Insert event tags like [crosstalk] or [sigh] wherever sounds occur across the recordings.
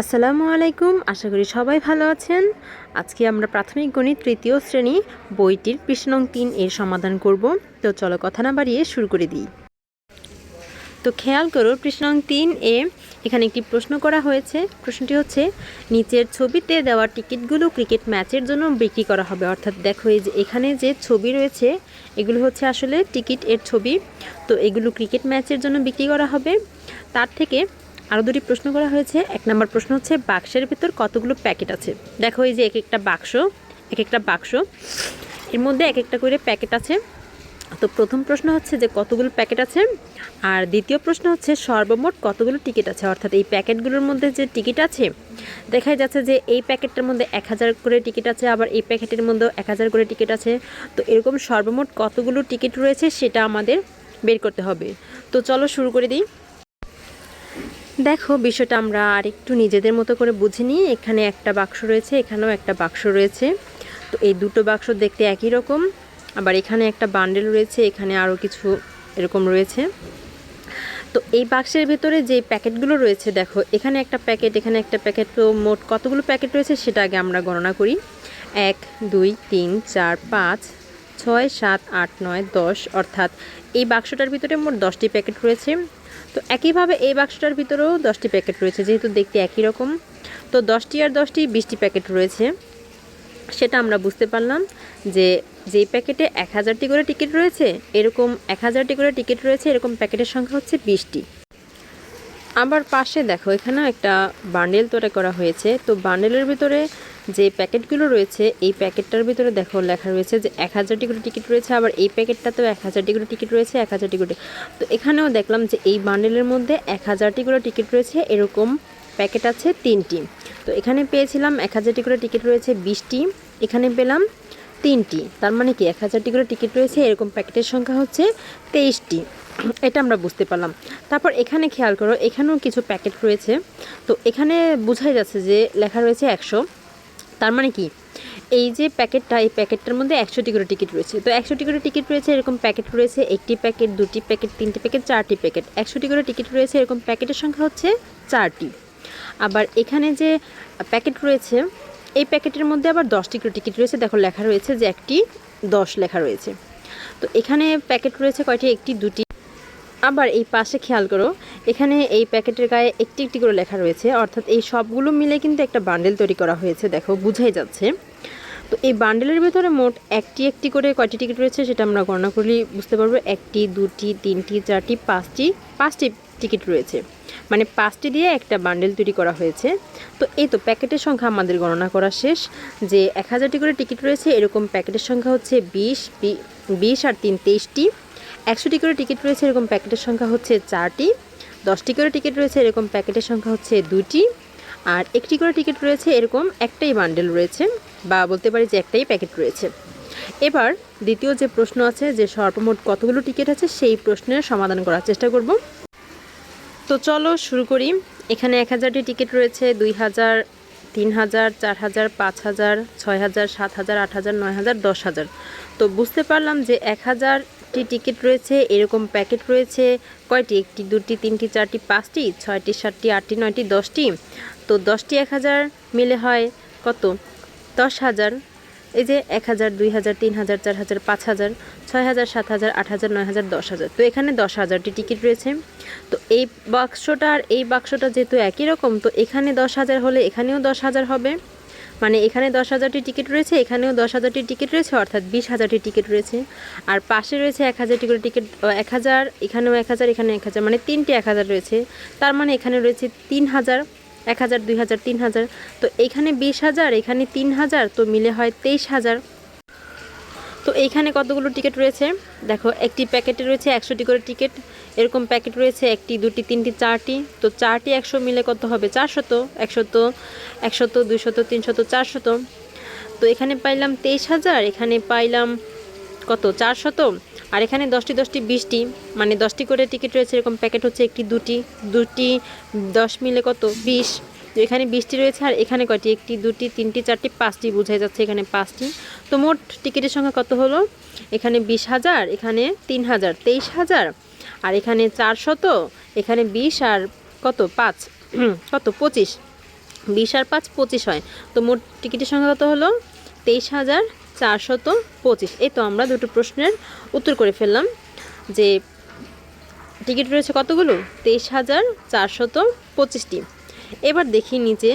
আসসালামু আলাইকুম, আশা করি সবাই ভালো আছেন। আজকে আমরা প্রাথমিক গণিত তৃতীয় শ্রেণি বইটির নং তিন এর সমাধান করব। তো চলো কথা না বাড়িয়ে শুরু করে দিই। তো খেয়াল করো নং তিন এ এখানে একটি প্রশ্ন করা হয়েছে। প্রশ্নটি হচ্ছে, নিচের ছবিতে দেওয়া টিকিটগুলো ক্রিকেট ম্যাচের জন্য বিক্রি করা হবে। অর্থাৎ দেখো এই যে এখানে যে ছবি রয়েছে, এগুলো হচ্ছে আসলে টিকিট এর ছবি। তো এগুলো ক্রিকেট ম্যাচের জন্য বিক্রি করা হবে। তার থেকে আরও দুটি প্রশ্ন করা হয়েছে। এক নম্বর প্রশ্ন হচ্ছে, বাক্সের ভিতর কতগুলো প্যাকেট আছে? দেখো এই যে এক একটা বাক্স, এক একটা বাক্স। এর মধ্যে এক একটা করে প্যাকেট আছে। তো প্রথম প্রশ্ন হচ্ছে যে, কতগুলো প্যাকেট আছে? আর দ্বিতীয় প্রশ্ন হচ্ছে, সর্বমোট কতগুলো টিকিট আছে? অর্থাৎ এই প্যাকেটগুলোর মধ্যে যে টিকিট আছে দেখা যাচ্ছে যে এই প্যাকেটটার মধ্যে এক হাজার করে টিকিট আছে, আবার এই প্যাকেটের মধ্যেও এক হাজার করে টিকিট আছে। তো এরকম সর্বমোট কতগুলো টিকিট রয়েছে, সেটা আমাদের বের করতে হবে। তো চলো শুরু করে দিই। দেখো, বিষয়টা আমরা আর একটু নিজেদের মতো করে বুঝে নিই এখানে একটা বাক্স রয়েছে, এখানেও একটা বাক্স রয়েছে। তো এই দুটো বাক্স দেখতে একই রকম। আবার এখানে একটা বান্ডেল রয়েছে, এখানে আরও কিছু এরকম রয়েছে। তো এই বাক্সের ভেতরে যে প্যাকেটগুলো রয়েছে, দেখো, এখানে একটা প্যাকেট, এখানে একটা প্যাকেট, তো মোট কতগুলো প্যাকেট রয়েছে সেটা আগে আমরা গণনা করি। এক, দুই, তিন, চার, পাঁচ, ছয়, সাত, আট, নয়, দশ, অর্থাৎ এই বাক্সটার ভিতরে মোট দশটি প্যাকেট রয়েছে। তো একইভাবে এই বাক্সটার ভিতরেও দশটি প্যাকেট রয়েছে, যেহেতু দেখতে একই রকম। তো দশটি আর দশটি বিশটি প্যাকেট রয়েছে। সেটা আমরা বুঝতে পারলাম যে যেই প্যাকেটে এক হাজারটি করে টিকিট রয়েছে, এরকম এক হাজারটি করে টিকিট রয়েছে, এরকম প্যাকেটের সংখ্যা হচ্ছে বিশটি। আবার পাশে দেখো এখানে একটা বান্ডেল তৈরি করা হয়েছে। তো বান্ডেলের ভিতরে যে প্যাকেটগুলো রয়েছে, এই প্যাকেটটার ভিতরে দেখো লেখা রয়েছে যে এক হাজারটি করে টিকিট রয়েছে, আবার এই প্যাকেটটাতেও এক হাজারটি করে টিকিট রয়েছে, এক হাজারটি করে তো এখানেও দেখলাম যে এই বান্ডেলের মধ্যে এক হাজারটি করে টিকিট রয়েছে, এরকম প্যাকেট আছে তিনটি। তো এখানে পেয়েছিলাম এক হাজারটি করে টিকিট রয়েছে বিশটি, এখানে পেলাম তিনটি। তার মানে কি এক হাজারটি করে টিকিট রয়েছে, এরকম প্যাকেটের সংখ্যা হচ্ছে তেইশটি। এটা আমরা বুঝতে পারলাম। তারপর এখানে খেয়াল করো, এখানেও কিছু প্যাকেট রয়েছে। তো এখানে বোঝাই যাচ্ছে যে লেখা রয়েছে একশো। তার মানে কি? এই যে প্যাকেটটা, এই প্যাকেটটার মধ্যে একশোটি করে টিকিট রয়েছে। তো একশোটি করে টিকিট রয়েছে, এরকম প্যাকেট রয়েছে, একটি প্যাকেট, দুটি প্যাকেট, তিনটি প্যাকেট, চারটি প্যাকেট। একশোটি করে টিকিট রয়েছে, এরকম প্যাকেটের সংখ্যা হচ্ছে চারটি। আবার এখানে যে প্যাকেট রয়েছে, এই প্যাকেটের মধ্যে আবার দশটি করে টিকিট রয়েছে। দেখো, লেখা রয়েছে যে একটি দশ লেখা রয়েছে। তো এখানে প্যাকেট রয়েছে কয়টি? একটি, দুটি আবার এই পাশে খেয়াল করো, এখানে এই প্যাকেটের গায়ে একটি একটি করে লেখা রয়েছে, অর্থাৎ এই সবগুলো মিলে কিন্তু একটা বান্ডেল তৈরি করা হয়েছে, দেখো বুঝাই যাচ্ছে। তো এই বান্ডেলের ভেতরে মোট একটি একটি করে কয়টি টিকিট রয়েছে সেটা আমরা গণনা করলেই বুঝতে পারব, একটি, দুটি, তিনটি, চারটি, পাঁচটি পাঁচটি টিকিট রয়েছে। মানে পাঁচটি দিয়ে একটা বান্ডেল তৈরি করা হয়েছে। তো এই তো প্যাকেটের সংখ্যা আমাদের গণনা করা শেষ, যে এক হাজারটি করে টিকিট রয়েছে, এরকম প্যাকেটের সংখ্যা হচ্ছে বিশ বিশ আর তিন তেইশটি। একশোটি করে টিকিট রয়েছে, এরকম প্যাকেটের সংখ্যা হচ্ছে চারটি। দশটি করে টিকিট রয়েছে, এরকম প্যাকেটের সংখ্যা হচ্ছে দুটি। আর একটি করে টিকিট রয়েছে, এরকম একটাই বান্ডেল রয়েছে, বা বলতে পারি যে একটাই প্যাকেট রয়েছে। এবার দ্বিতীয় যে প্রশ্ন আছে, যে সর্বমোট কতগুলো টিকিট আছে, সেই প্রশ্নের সমাধান করার চেষ্টা করব। তো চলো শুরু করি। এখানে এক হাজারটি টিকিট রয়েছে, দুই হাজার তিন হাজার চার হাজার পাঁচ হাজার ছয় হাজার সাত হাজার আট হাজার নয় হাজার দশ হাজার তো বুঝতে পারলাম যে এক হাজারটি টিকিট রয়েছে, এরকম প্যাকেট রয়েছে, কয়টি? একটি, দুটি, তিনটি, চারটি, পাঁচটি, ছয়টি, সাতটি, আটটি, নয়টি, দশটি। তো দশটি এক হাজার মিলে হয় কত? দশ হাজার এই যে এক হাজার, দুই হাজার, তিন হাজার, চার হাজার, পাঁচ হাজার, ছয় হাজার, সাত হাজার, আট হাজার, নয় হাজার, দশ হাজার। তো এখানে দশ হাজারটি টিকিট রয়েছে। তো এই বাক্সটা আর এই বাক্সটা যেহেতু একই রকম, তো এখানে দশ হাজার হলে এখানেও দশ হাজার হবে। মানে এখানে দশ হাজারটি টিকিট রয়েছে, এখানেও দশ হাজারটি টিকিট রয়েছে, অর্থাৎ বিশ হাজারটি টিকিট রয়েছে। আর পাশে রয়েছে এক হাজারটি করে টিকিট এক হাজার, এখানেও এক হাজার এখানে এক হাজার মানে তিনটি এক হাজার রয়েছে। তার মানে এখানে রয়েছে তিন হাজার এক হাজার, দুই হাজার, তিন হাজার। তো এখানে বিশ হাজার, এখানে তিন হাজার, তো মিলে হয় তেইশ হাজার। তো এইখানে কতগুলো টিকিট রয়েছে? দেখো, একটি প্যাকেটে রয়েছে একশোটি করে টিকিট। এরকম প্যাকেট রয়েছে একটি, দুটি, তিনটি, চারটি। তো চারটি একশো মিলে কত হবে? চারশত, একশত একশত, দুইশত, তিনশত, চারশত। তো এখানে পাইলাম তেইশ হাজার, এখানে পাইলাম কত? চারশত। আর এখানে দশটি দশটি বিশটি মানে দশটি করে টিকিট রয়েছে, এরকম প্যাকেট হচ্ছে একটি, দুটি দুটি, দশ মিলে কত? বিশ। তো এখানে বিশটি রয়েছে আর এখানে কয়টি? একটি, দুটি, তিনটি, চারটি, পাঁচটি বোঝাই যাচ্ছে এখানে পাঁচটি। তো মোট টিকিটের সংখ্যা কত হলো? এখানে বিশ হাজার, এখানে তিন হাজার, তেইশ হাজার, আর এখানে চারশত এখানে বিশ আর কত? পাঁচ, [clears throat] কত? পঁচিশ। বিশ আর পাঁচ, পঁচিশ হয়। তো মোট টিকিটের সংখ্যা কত হলো? তেইশ হাজার চারশত পঁচিশ। এই তো আমরা দুটো প্রশ্নের উত্তর করে ফেললাম যে টিকিট রয়েছে কতগুলো? তেইশ হাজার চারশত পঁচিশটি। এবার দেখি নিচে।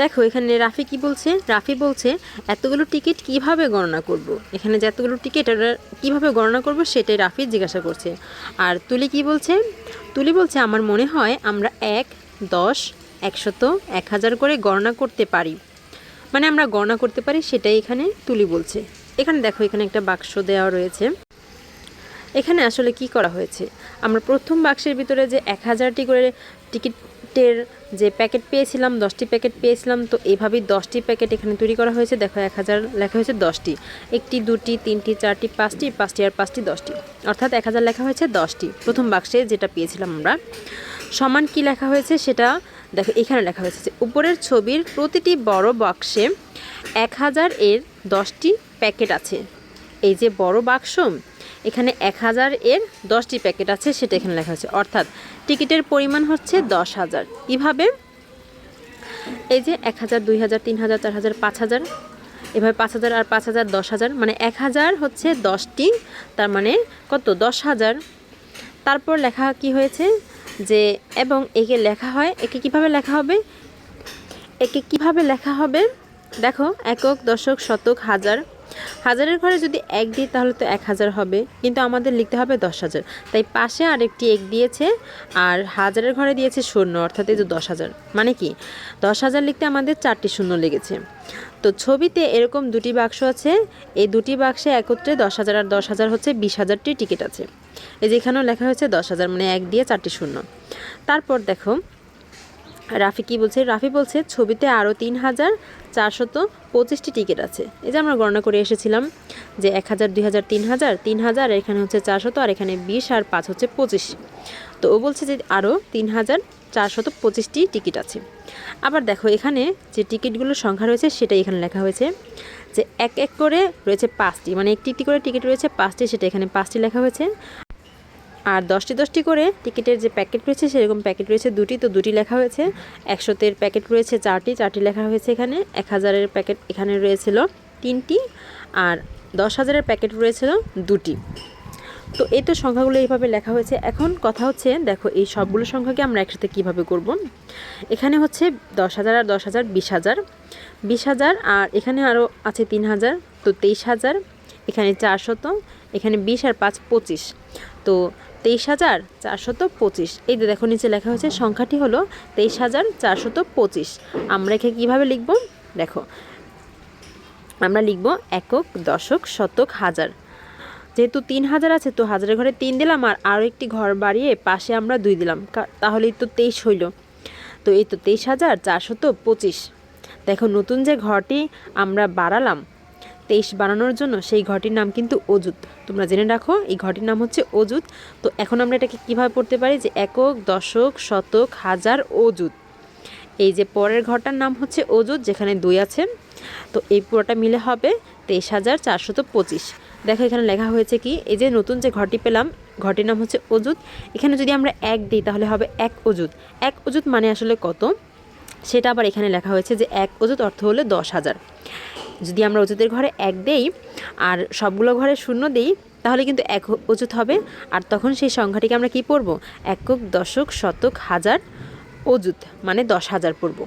দেখো, এখানে রাফি কি বলছে? রাফি বলছে, এতগুলো টিকিট কীভাবে গণনা করব। এখানে যে এতগুলো টিকিট ওরা কীভাবে গণনা করব সেটাই রাফি জিজ্ঞাসা করছে। আর তুলি কি বলছে? তুলি বলছে, আমার মনে হয় আমরা এক, দশ, একশত, এক হাজার করে গণনা করতে পারি। মানে আমরা গণনা করতে পারি সেটাই এখানে তুলি বলছে। এখানে দেখো, এখানে একটা বাক্স দেওয়া রয়েছে। এখানে আসলে কি করা হয়েছে? আমরা প্রথম বাক্সের ভিতরে যে এক হাজারটি করে টিকিটের যে প্যাকেট পেয়েছিলাম, দশটি প্যাকেট পেয়েছিলাম, তো এভাবেই দশটি প্যাকেট এখানে তৈরি করা হয়েছে। দেখো, এক হাজার লেখা হয়েছে দশটি। একটি, দুটি, তিনটি, চারটি, পাঁচটি পাঁচটি আর পাঁচটি, দশটি। অর্থাৎ এক হাজার লেখা হয়েছে দশটি। প্রথম বাক্সে যেটা পেয়েছিলাম আমরা, সমান কি লেখা হয়েছে সেটা দেখো, এখানে লেখা হয়েছে উপরের ছবির প্রতিটি বড় বাক্সে এক হাজার এর দশটি প্যাকেট আছে। এই যে বড় বাক্স, এখানে এক হাজার এর দশটি প্যাকেট আছে, সেটা এখানে লেখা হয়েছে। অর্থাৎ টিকিটের পরিমাণ হচ্ছে দশ হাজার। কীভাবে? এই যে এক হাজার, দুই হাজার, তিন হাজার, চার হাজার, পাঁচ হাজার। এভাবে পাঁচ হাজার আর পাঁচ হাজার, দশ হাজার মানে এক হাজার হচ্ছে দশটি, তার মানে কত? দশ হাজার। তারপর লেখা কি হয়েছে? যে, এবং একে লেখা হয়, একে কীভাবে লেখা হবে? একে কীভাবে লেখা হবে? দেখো, একক, দশক, শতক, হাজার। হাজারের ঘরে যদি এক দিই, তাহলে তো এক হাজার হবে। কিন্তু আমাদের লিখতে হবে দশ হাজার। তাই পাশে আরেকটি এক দিয়েছে, আর হাজারের ঘরে দিয়েছে শূন্য, অর্থাৎ এই যে দশ হাজার। মানে কি? দশ হাজার লিখতে আমাদের চারটি শূন্য লেগেছে। তো ছবিতে এরকম দুটি বাক্স আছে। এই দুটি বাক্সে একত্রে দশ হাজার আর দশ হাজার হচ্ছে বিশ হাজারটি টিকিট আছে। এই যে এখানেও লেখা হয়েছে দশ হাজার মানে এক দিয়ে চারটি শূন্য। তারপর দেখো, রাফি কি বলছে? রাফি বলছে, ছবিতে আরও তিন হাজার চারশত পঁচিশটি টিকিট আছে। এই যে আমরা গণনা করে এসেছিলাম যে এক হাজার, দুই হাজার, তিন হাজার তিন হাজার এখানে হচ্ছে চারশত, আর এখানে বিশ, আর পাঁচ হচ্ছে পঁচিশ। তো ও বলছে যে আরও তিন হাজার চারশত পঁচিশটি টিকিট আছে। আবার দেখো, এখানে যে টিকিটগুলোর সংখ্যা রয়েছে সেটাই এখানে লেখা হয়েছে যে এক এক করে রয়েছে পাঁচটি। মানে একটি একটি করে টিকিট রয়েছে পাঁচটি, সেটা এখানে পাঁচটি লেখা হয়েছে। আর দশটি দশটি করে টিকিটের যে প্যাকেট রয়েছে, সেরকম প্যাকেট রয়েছে দুটি। তো দুটি লেখা হয়েছে। একশোতের প্যাকেট রয়েছে চারটি। চারটি লেখা হয়েছে এখানে। এক হাজারের প্যাকেট এখানে রয়েছিল তিনটি। আর দশ হাজারের প্যাকেট রয়েছিল দুটি। তো এই তো সংখ্যাগুলো এইভাবে লেখা হয়েছে। এখন কথা হচ্ছে, দেখো এই সবগুলো সংখ্যাকে আমরা একসাথে কীভাবে করব? এখানে হচ্ছে দশ হাজার আর দশ হাজার, বিশ হাজার। বিশ হাজার আর এখানে আরও আছে তিন হাজার। তো তেইশ হাজার, এখানে চারশত এখানে বিশ আর পাঁচ পঁচিশ। তো তেইশ হাজার চারশত পঁচিশ। এই যে দেখো, নিচে লেখা হয়েছে, সংখ্যাটি হলো তেইশ হাজার চারশত পঁচিশ। আমরা এখানে কীভাবে লিখব? দেখো, আমরা লিখব একক, দশক, শতক, হাজার। যেহেতু তিন হাজার আছে, তো হাজারের ঘরে তিন দিলাম আর আরও একটি ঘর বাড়িয়ে পাশে আমরা দুই দিলাম। তাহলেই তো তেইশ হইল। তো এই তো তেইশ হাজার চারশত পঁচিশ। দেখো, নতুন যে ঘরটি আমরা বাড়ালাম তেইশ বানানোর জন্য সেই ঘরটির নাম কিন্তু অজুত তোমরা জেনে রাখো, এই ঘরটির নাম হচ্ছে অজুত তো এখন আমরা এটাকে কীভাবে পড়তে পারি যে একক, দশক, শতক, হাজার অজুত এই যে পরের ঘরটার নাম হচ্ছে অজুত যেখানে দুই আছে। তো এই পুরোটা মিলে হবে তেইশ হাজার চারশত পঁচিশ। দেখো এখানে লেখা হয়েছে কি, এই যে নতুন যে ঘরটি পেলাম, ঘরটির নাম হচ্ছে অজুত এখানে যদি আমরা এক দিই তাহলে হবে এক অজুত এক অজুত মানে আসলে কত? সেটা আবার এখানে লেখা হয়েছে যে এক অজুত অর্থ হলো দশ হাজার। যদি আমরা অজুতের ঘরে এক দেই আর সবগুলো ঘরে শূন্য দেই, তাহলে কিন্তু এক অজুত হবে। আর তখন সেই সংখ্যাটিকে আমরা কি পড়ব? একক, দশক, শতক, হাজার অজুত মানে দশ হাজার পড়ব।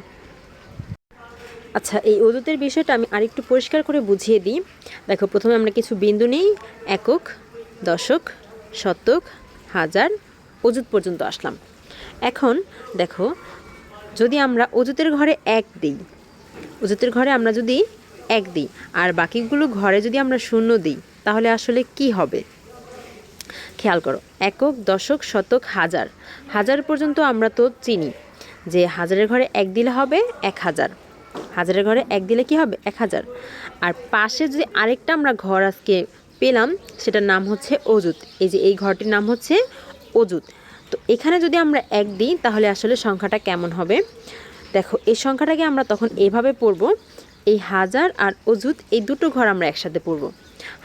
আচ্ছা এই অজুতের বিষয়টা আমি আরেকটু পরিষ্কার করে বুঝিয়ে দিই। দেখো, প্রথমে আমরা কিছু বিন্দু নেই, একক, দশক, শতক, হাজার অজুত পর্যন্ত আসলাম। এখন দেখো, যদি আমরা অজুতের ঘরে এক দিই অজুতের ঘরে আমরা যদি এক দিই আর বাকিগুলো ঘরে যদি আমরা শূন্য দিই, তাহলে আসলে কি হবে? খেয়াল করো, একক, দশক, শতক, হাজার। হাজার পর্যন্ত আমরা তো চিনি যে হাজারের ঘরে এক দিলে হবে এক হাজার। হাজারের ঘরে এক দিলে কি হবে? এক হাজার। আর পাশে যদি আরেকটা আমরা ঘর আজকে পেলাম, সেটার নাম হচ্ছে অজুত এই যে এই ঘরটির নাম হচ্ছে অজুত তো এখানে যদি আমরা এক দিই, তাহলে আসলে সংখ্যাটা কেমন হবে? দেখো, এই সংখ্যাটাকে আমরা তখন এভাবে পড়ব এই হাজার আর অজুত এই দুটো ঘর আমরা একসাথে পড়ব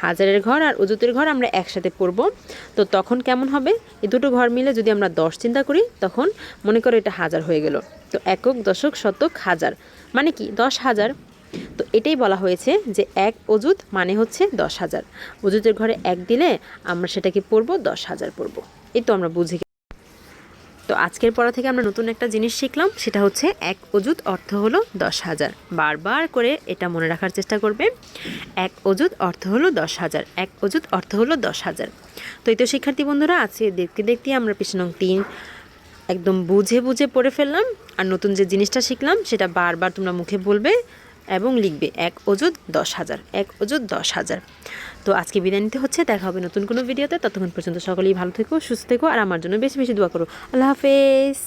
হাজারের ঘর আর অজুতের ঘর আমরা একসাথে পড়ব তো তখন কেমন হবে? এই দুটো ঘর মিলে যদি আমরা দশ চিন্তা করি, তখন মনে করো এটা হাজার হয়ে গেল। তো একক, দশক, শতক, হাজার। মানে কি? দশ হাজার। তো এটাই বলা হয়েছে যে এক অজুত মানে হচ্ছে দশ হাজার। অজুতের ঘরে এক দিলে আমরা সেটাকে পড়ব দশ হাজার পড়ব এই তো আমরা বুঝে। তো আজকের পড়া থেকে আমরা নতুন একটা জিনিস শিখলাম, সেটা হচ্ছে এক অজুত অর্থ হলো দশ হাজার। বারবার করে এটা মনে রাখার চেষ্টা করবে, এক অজুত অর্থ হলো দশ হাজার, এক অজুত অর্থ হলো দশ হাজার। তো এই তো শিক্ষার্থী বন্ধুরা, আজকে দেখতে দেখতে আমরা পৃষ্ঠনং তিন একদম বুঝে বুঝে পড়ে ফেললাম, আর নতুন যে জিনিসটা শিখলাম, সেটা বারবার তোমরা মুখে বলবে এবং লিখবে এক অজুত দশ হাজার, এক অজুত দশ হাজার। তো আজকে বিদায় নিতে হচ্ছে, দেখা হবে নতুন কোনো ভিডিওতে। ততক্ষণ পর্যন্ত সকলেই ভালো থেকো, সুস্থ থেকো, আর আমার জন্য বেশি বেশি দোয়া করো। আল্লাহ হাফেজ।